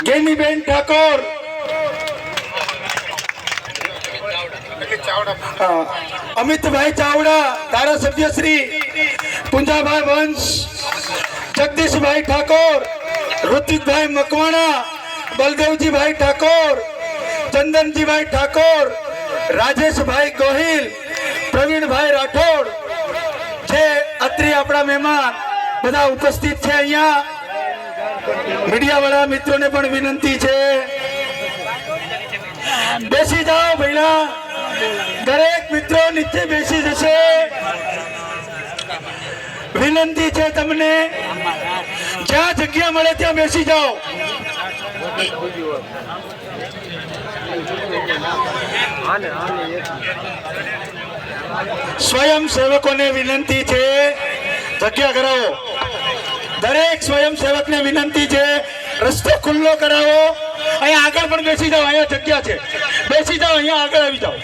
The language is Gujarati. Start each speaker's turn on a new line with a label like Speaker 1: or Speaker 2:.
Speaker 1: ગેનીબેન ઠાકોર. અમિતભાઈ ચાવડા, ધારાસભ્ય શ્રી પુંજાભાઈ વંશ, જગદીશભાઈ ઠાકોર, ઋત્વિકભાઈ મકવાણા, બલદેવજીભાઈ ઠાકોર, ચંદનજીભાઈ ઠાકોર, રાજેશભાઈ ગોહિલ, પ્રવીણભાઈ રાઠોડ જે અત્રે આપણા મહેમાન બધા ઉપસ્થિત છે અહીંયા મીડિયા વાળા મિત્રોને પણ વિનંતી છે. બેસી જાઓ ભૈલા દરેક મિત્રો નીચે બેસી જશે. વિનંતી છે તમને. જ્યાં જગ્યા મળે ત્યાં બેસી જાઓ. સ્વયં સેવકોને વિનંતી છે. જગ્યા કરાવો. દરેક સ્વયંસેવકને વિનંતી છે, રસ્તો ખુલ્લો કરાવો. અહીંયા આગળ પણ બેસી જાઓ, અહીંયા જગ્યા છે. બેસી જાઓ, અહીંયા આગળ આવી જાઓ.